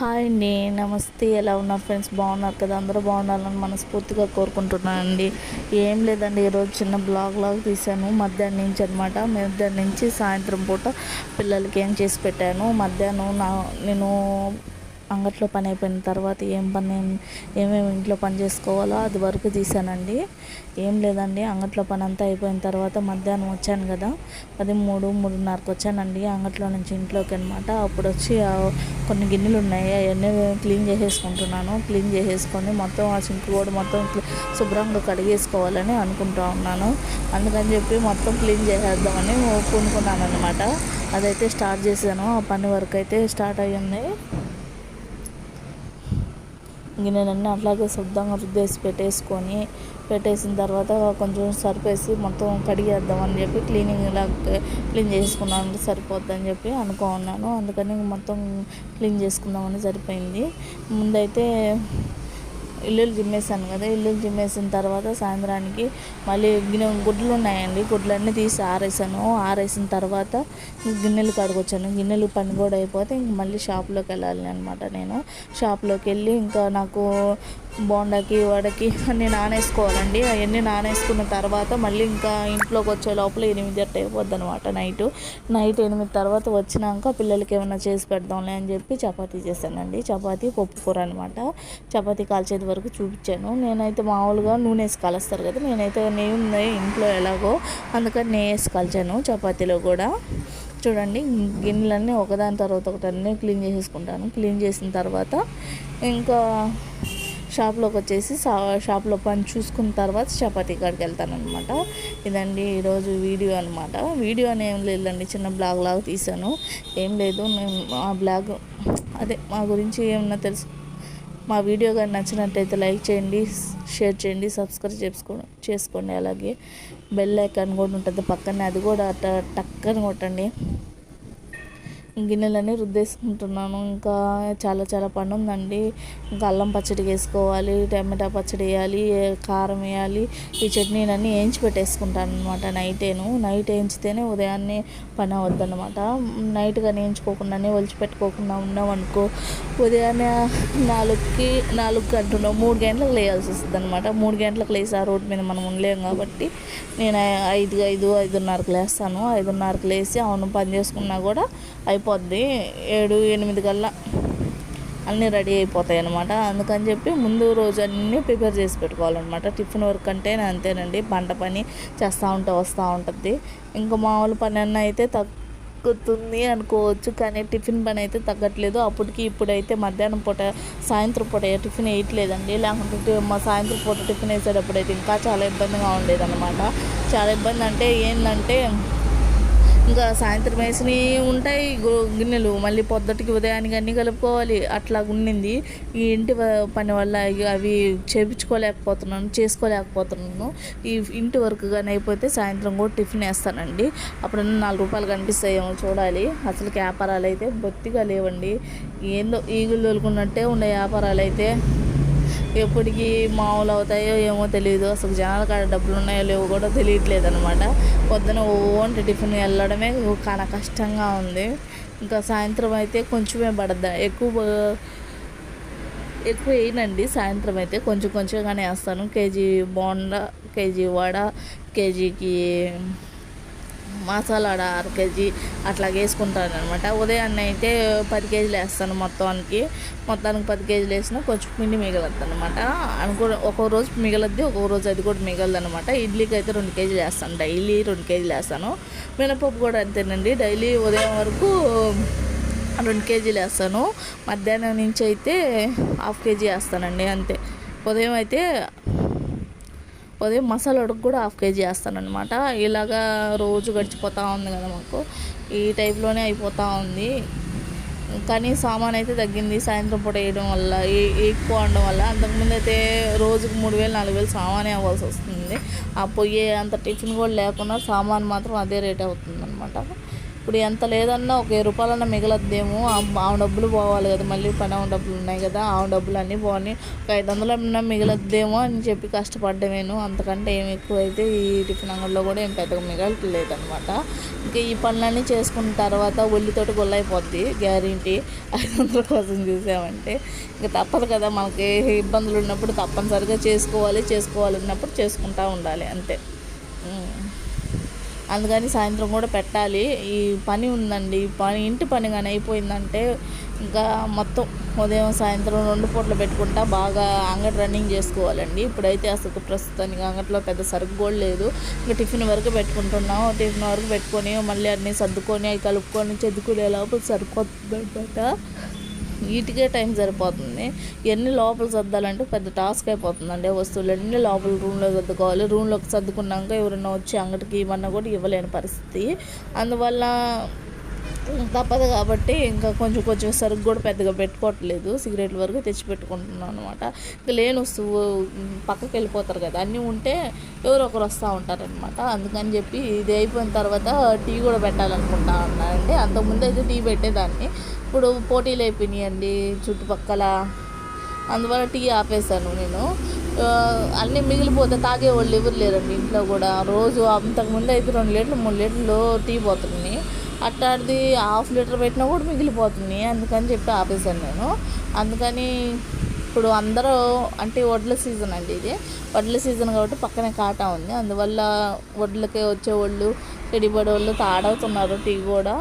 Hi అండి నమస్తే. ఎలా ఉన్నారు ఫ్రెండ్స్? బాగున్నారు కదా? అందరూ బాగున్నారని మనస్ఫూర్తిగా కోరుకుంటున్నానండి. ఏం లేదండి ఈరోజు చిన్న బ్లాగ్ లాగా తీశాను. మధ్యాహ్నం నుంచి అనమాట మధ్యాహ్నం నుంచి సాయంత్రం పూట పిల్లలకి ఏం చేసి పెట్టాను. మధ్యాహ్నం నా నేను అంగట్లో పని అయిపోయిన తర్వాత ఏం పని ఏమేమి ఇంట్లో పని చేసుకోవాలో అది వరకు తీసానండి. ఏం లేదండి అంగట్లో పని అంతా అయిపోయిన తర్వాత మధ్యాహ్నం వచ్చాను కదా అది మూడు మూడున్నరకు వచ్చానండి అంగట్లో నుంచి ఇంట్లోకి అనమాట అప్పుడు వచ్చి కొన్ని గిన్నెలు ఉన్నాయి అవన్నీ క్లీన్ చేసేసుకుంటున్నాను. క్లీన్ చేసేసుకొని మొత్తం ఆ సింక్ కూడా మొత్తం శుభ్రంగా కడిగేసుకోవాలని అనుకుంటా ఉన్నాను. అందుకని చెప్పి మొత్తం క్లీన్ చేసేద్దామని పూనుకున్నాను అనమాట అదైతే స్టార్ట్ చేశాను ఆ పని వరకు అయితే స్టార్ట్ అయ్యింది. గిన్నెలన్నీ అట్లాగే శుద్ధంగా రుద్దేసి పెట్టేసుకొని పెట్టేసిన తర్వాత కొంచెం సరిపేసి మొత్తం కడిగేద్దామని చెప్పి క్లీనింగ్ ఇలా క్లీన్ చేసుకున్నాను సరిపోద్దని చెప్పి అనుకున్నాను. అందుకని మొత్తం క్లీన్ చేసుకుందామని సరిపోయింది. ముందైతే ఇల్లులు జిమ్మేసాను కదా ఇల్లులు జిమ్మేసిన తర్వాత సాయంత్రానికి మళ్ళీ గిన్నె గుడ్లు ఉన్నాయండి గుడ్లన్నీ తీసి ఆరేసాను. ఆరేసిన తర్వాత గిన్నెలు కడుగొచ్చాను. గిన్నెలు పని కూడా అయిపోతే ఇంక మళ్ళీ షాప్లోకి వెళ్ళాలి అనమాట నేను. షాప్లోకి వెళ్ళి ఇంకా నాకు బోండాకి వడకి అన్నీ నానేసుకోవాలండి. అవన్నీ నానేసుకున్న తర్వాత మళ్ళీ ఇంకా ఇంట్లోకి వచ్చే లోపల ఎనిమిది అట్ట అయిపోద్ది అనమాట నైట్. నైట్ ఎనిమిది తర్వాత వచ్చినాక పిల్లలకి ఏమైనా చేసి పెడదాంలే అని చెప్పి చపాతీ చేశానండి. చపాతీ పప్పు కూర అనమాట చపాతీ కాల్చేది వరకు చూపించాను. నేనైతే మామూలుగా నూనె వేసి కాలుస్తారు కదా నేనైతే నెయ్యి ఇంట్లో ఎలాగో అందుకని నెయ్యి వేసి కాల్చాను చపాతీలో కూడా. చూడండి గిన్నెలన్నీ ఒకదాని తర్వాత ఒకటి అన్నీ క్లీన్ చేసేసుకుంటాను. క్లీన్ చేసిన తర్వాత ఇంకా షాప్లోకి వచ్చేసి షాప్లో పని చూసుకున్న తర్వాత చపాతీ కాడికి వెళ్తాను అనమాట ఇదండి ఈరోజు వీడియో అనమాట వీడియో అని ఏం లేదండి చిన్న బ్లాగ్ లాగా తీసాను ఏం లేదు నేను ఆ బ్లాగ్ అదే మా గురించి ఏమన్నా తెలుసు మా వీడియో కానీ నచ్చినట్టయితే లైక్ చేయండి షేర్ చేయండి సబ్స్క్రైబ్ చేసుకో చేసుకోండి. అలాగే బెల్ ఐకాన్ కూడా ఉంటుంది పక్కనే అది కూడా అట్ట టక్కని కొట్టండి. గిన్నెలని రుద్దేసుకుంటున్నాను. ఇంకా చాలా చాలా పని ఉందండి ఇంకా అల్లం పచ్చడి వేసుకోవాలి టమాటా పచ్చడి వేయాలి కారం వేయాలి. ఈ చట్నీలన్నీ వేయించి పెట్టేసుకుంటాను అనమాట నైటేను. నైట్ వేయించితేనే ఉదయాన్నే పని అవద్దనమాట నైట్గా వేయించుకోకుండానే ఒలిచి పెట్టుకోకుండా ఉన్నాం అనుకో ఉదయాన్నే నాలుగుకి నాలుగు అంటున్నాం మూడు గంటలకు లేయాల్సి వస్తుంది అనమాట మూడు గంటలకు లేసి ఆ రోడ్డు మీద మనం ఉండలేం కాబట్టి నేను ఐదు ఐదు ఐదున్నరకు లేస్తాను. ఐదున్నరకు లేసి అవును పని చేసుకున్నా కూడా అయిపో అయిపోద్ది. ఏడు ఎనిమిది కల్లా అన్నీ రెడీ అయిపోతాయి అనమాట అందుకని చెప్పి ముందు రోజు అన్నీ ప్రిపేర్ చేసి పెట్టుకోవాలన్నమాట. టిఫిన్ వర్క్ అంటే అంతేనండి. పంట పని చేస్తూ ఉంటే వస్తూ ఉంటుంది. ఇంకా మామూలు పని అన్న అయితే తగ్గుతుంది అనుకోవచ్చు. కానీ టిఫిన్ పని అయితే తగ్గట్లేదు. అప్పటికి ఇప్పుడైతే మధ్యాహ్నం పూట సాయంత్రం పూట టిఫిన్ వేయట్లేదండి. లేకుంటే మా సాయంత్రం పూట టిఫిన్ వేసేటప్పుడు అయితే ఇంకా చాలా ఇబ్బందిగా ఉండేదన్నమాట. చాలా ఇబ్బంది అంటే ఏంటంటే ఇంకా సాయంత్రం వేసినవి ఉంటాయి గిన్నెలు. మళ్ళీ పొద్దుటికి ఉదయానికి అన్నీ కలుపుకోవాలి. అట్లా ఉండింది. ఈ ఇంటి పని వల్ల అవి చేపించుకోలేకపోతున్నాను చేసుకోలేకపోతున్నాను. ఈ ఇంటి వర్క్ కానీ అయిపోతే సాయంత్రం కూడా టిఫిన్ వేస్తానండి. అప్పుడు నాలుగు రూపాయలు కనిపిస్తాయేమో చూడాలి. అసలు వ్యాపారాలు అయితే బొత్తిగా లేవండి. ఏందో ఈగులు తోలుకున్నట్టే ఉండే వ్యాపారాలు అయితే. ఎప్పటికి మామూలు అవుతాయో ఏమో తెలియదు అసలు జనాల కాడ డబ్బులు ఉన్నాయో లేవో కూడా తెలియట్లేదు అనమాట పొద్దున ఓన్లీ టిఫిన్ వెళ్ళడమే చాలా కష్టంగా ఉంది. ఇంకా సాయంత్రం అయితే కొంచెమే పడద్దా. ఎక్కువ ఎక్కువ వేయనండి. సాయంత్రం అయితే కొంచెం కొంచెంగానే వేస్తాను. కేజీ బోండా కేజీ వడ కేజీకి మసాలా అర కేజీ అట్లా వేసుకుంటాను అనమాట ఉదయాన్నే అయితే పది కేజీలు వేస్తాను మొత్తానికి. మొత్తానికి పది కేజీలు వేసినా కొంచెం పిండి మిగలద్దు అనమాట అనుకో ఒక్కో రోజు మిగలద్ది ఒక్కో రోజు అది కూడా మిగలదు అనమాట ఇడ్లీకి అయితే రెండు కేజీలు వేస్తాను డైలీ రెండు కేజీలు వేస్తాను. మినపప్పు కూడా అంతేనండి. డైలీ ఉదయం వరకు రెండు కేజీలు వేస్తాను. మధ్యాహ్నం నుంచి అయితే హాఫ్ కేజీ వేస్తానండి అంతే. ఉదయం అయితే అదే మసాలా కూడా హాఫ్ కేజీ వేస్తానమాట ఇలాగా రోజు గడిచిపోతూ ఉంది కదా మాకు. ఈ టైప్లోనే అయిపోతూ ఉంది. కానీ సామాన్ అయితే తగ్గింది. సాయంత్రం పూట వేయడం వల్ల ఎక్కువ ఉండడం వల్ల అంతకుముందు అయితే రోజుకు మూడు వేలు నాలుగు వేలు సామానే అవ్వాల్సి వస్తుంది. ఆ పొయ్యే అంత టిఫిన్ కూడా లేకుండా సామాన్ మాత్రం అదే రేట్ అవుతుంది అనమాట ఇప్పుడు ఎంత లేదన్నా ఒక వెయ్యి రూపాయలన్నా మిగలద్దేమో. ఆ డబ్బులు పోవాలి కదా మళ్ళీ పని ఆమె డబ్బులు ఉన్నాయి కదా ఆ డబ్బులు అన్నీ పోని. ఒక ఐదు వందలు ఏమన్నా మిగలద్దేమో అని చెప్పి కష్టపడ్డమేను. అంతకంటే ఏమి ఎక్కువ అయితే ఈ టిఫిన్ అంగడిలో కూడా ఏం పెద్దగా మిగలట్లేదు అనమాట ఇంకా ఈ పనులన్నీ చేసుకున్న తర్వాత ఒళ్ళితోటి గొల్లైపోద్ది గ్యారెంటీ. ఐదు వందల కోసం చూసామంటే. ఇంకా తప్పదు కదా మనకి ఇబ్బందులు ఉన్నప్పుడు తప్పనిసరిగా చేసుకోవాలి చేసుకోవాలన్నప్పుడు చేసుకుంటూ ఉండాలి అంతే. అందుకని సాయంత్రం కూడా పెట్టాలి. ఈ పని ఉందండి. పని ఇంటి పని కానీ అయిపోయిందంటే ఇంకా మొత్తం ఉదయం సాయంత్రం రెండు పూటలు పెట్టుకుంటా బాగా అంగడి రన్నింగ్ చేసుకోవాలండి. ఇప్పుడైతే అసలు ప్రస్తుతానికి అంగట్లో పెద్ద సరుకు కూడా లేదు. ఇంకా టిఫిన్ వరకు పెట్టుకుంటున్నాం. టిఫిన్ వరకు పెట్టుకొని మళ్ళీ అన్నీ సర్దుకొని అవి కలుపుకొని చెద్దుకునే లోపల సరిపోతుంది అనమాట వీటికే టైం సరిపోతుంది. ఎన్ని లోపల సర్దాలంటే పెద్ద టాస్క్ అయిపోతుందండి. వస్తువులు అన్ని లోపల రూమ్లో సర్దుకోవాలి రూమ్లోకి సర్దుకున్నాక ఎవరైనా వచ్చి అంగటికి ఇవన్నా కూడా ఇవ్వలేని పరిస్థితి. అందువల్ల తప్పదు కాబట్టి ఇంకా కొంచెం కొంచెం సరుకు కూడా పెద్దగా పెట్టుకోవట్లేదు. సిగరెట్ వరకు తెచ్చి పెట్టుకుంటున్నాను అనమాట ఇంకా లేని వస్తువు పక్కకి వెళ్ళిపోతారు కదా అన్నీ ఉంటే ఎవరో ఒకరు వస్తూ ఉంటారనమాట అందుకని చెప్పి ఇది అయిపోయిన తర్వాత టీ కూడా పెట్టాలనుకుంటా ఉన్నానండి అంతకుముందు అయితే టీ పెట్టేదాన్ని. ఇప్పుడు పోటీలు అయిపోయినాయండి చుట్టుపక్కల. అందువల్ల టీ ఆపేశాను నేను. అన్నీ మిగిలిపోతే తాగే వాళ్ళు ఎవరు లేరండి ఇంట్లో కూడా. రోజు అంతకుముందు అయితే రెండు లీటర్లు మూడు లీటర్లు టీ పోతుంది. అట్టాడిది హాఫ్ లీటర్ పెట్టినా కూడా మిగిలిపోతుంది అందుకని చెప్పి ఆపేశాను నేను. అందుకని ఇప్పుడు అందరూ అంటే వడ్ల సీజన్ అండి ఇది. వడ్ల సీజన్ కాబట్టి పక్కనే కాటా ఉంది. అందువల్ల వడ్లకే వచ్చే వాళ్ళు చెడిపడే వాళ్ళు తాడవుతున్నారు టీ కూడా.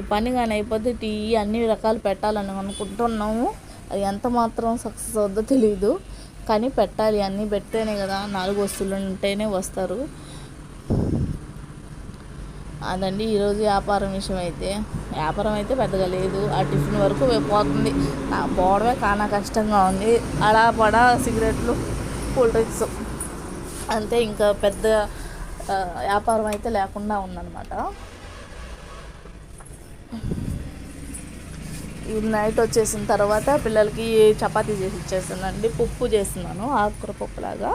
ఈ పని కానీ అయిపోతే టీ అన్ని రకాలు పెట్టాలని అనుకుంటున్నాము. అది ఎంత మాత్రం సక్సెస్ అవుద్దో తెలియదు కానీ పెట్టాలి. అన్నీ పెడితేనే కదా. నాలుగు వస్తువులు ఉంటేనే వస్తారు. అదండి ఈరోజు వ్యాపారం విషయం అయితే వ్యాపారం అయితే పెద్దగా లేదు. ఆ టిఫిన్ వరకు పోతుంది. నా పోవడమే కానా కష్టంగా ఉంది. అలా పడా సిగరెట్లు కూల్ డ్రింక్స్. అంతే ఇంకా పెద్ద వ్యాపారం అయితే లేకుండా ఉందన్నమాట. ఈ నైట్ వచ్చేసిన తర్వాత పిల్లలకి చపాతీ చేసి ఇచ్చేసానండి పప్పు చేస్తున్నాను. ఆకుకూర పప్పులాగా.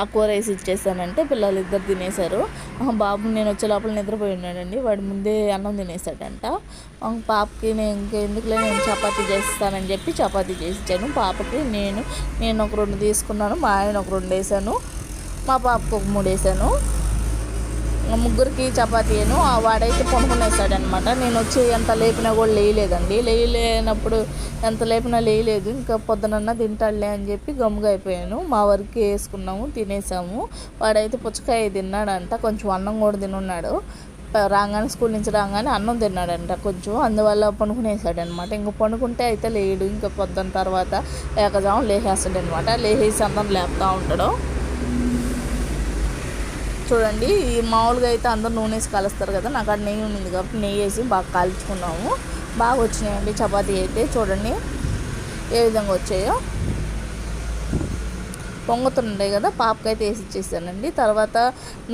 ఆ కూర వేసి ఇచ్చేసానంటే పిల్లలు ఇద్దరు తినేశారు. బాబు నేను వచ్చే లోపల నిద్రపోయి ఉన్నాడండి. వాడు ముందే అన్నం తినేసాడంట పాపకి నేను ఇంకా ఎందుకులే నేను చపాతీ చేస్తానని చెప్పి చపాతీ చేసి ఇచ్చాను పాపకి నేను నేను ఒక రెండు తీసుకున్నాను మా ఆయన ఒక రెండు వేసాను మా పాపకు ఒక మూడు వేసాను. ముగ్గురికి చపాతీను వాడైతే వాడైతే అనమాట నేను వచ్చి ఎంత లేపినా కూడా లేయలేదండి. లేయలేనప్పుడు ఎంత లేపినా లేయలేదు. ఇంకా పొద్దునన్నా తింటాడులే అని చెప్పి గమ్ముగా అయిపోయాను. మా వరకు వేసుకున్నాము తినేసాము. వాడైతే పుచ్చకాయ తిన్నాడంట. కొంచెం అన్నం కూడా తినున్నాడు. రాగానే స్కూల్ నుంచి రాగానే అన్నం తిన్నాడంట కొంచెం. అందువల్ల పనుకునేసాడనమాట. ఇంకా పనుకుంటే అయితే లేడు. ఇంకా పొద్దున తర్వాత ఏకజామం లేచేస్తాడనమాట లేచేసి అందరం లేపుతూ ఉంటాడు. చూడండి ఈ మామూలుగా అయితే అందరు నూనె వేసి కలుస్తారు కదా నాకు అక్కడ నెయ్యి ఉంది కాబట్టి నెయ్యి వేసి బాగా కాల్చుకున్నాము. బాగా వచ్చినాయండి చపాతీ అయితే. చూడండి ఏ విధంగా వచ్చాయో. పొంగుతుండే కదా పాపకైతే వేసి ఇచ్చేసానండి తర్వాత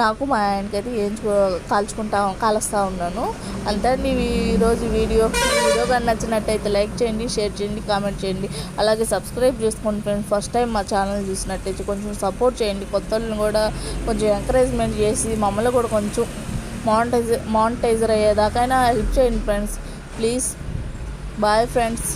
నాకు మా ఆయనకైతే వేయించుకో కాల్చుకుంటా కాలుస్తూ ఉన్నాను. అంతే అండి ఈరోజు వీడియో. వీడియో కానీ నచ్చినట్టయితే లైక్ చేయండి షేర్ చేయండి కామెంట్ చేయండి. అలాగే సబ్స్క్రైబ్ చేసుకోండి ఫ్రెండ్స్. ఫస్ట్ టైం మా ఛానల్ చూసినట్టయితే కొంచెం సపోర్ట్ చేయండి. కొత్త వాళ్ళని కూడా కొంచెం ఎంకరేజ్మెంట్ చేసి మమ్మల్ని కూడా కొంచెం మానిటైజర్ మానిటైజర్ అయ్యేదాకైనా హెల్ప్ చేయండి ఫ్రెండ్స్. ప్లీజ్. Bye friends.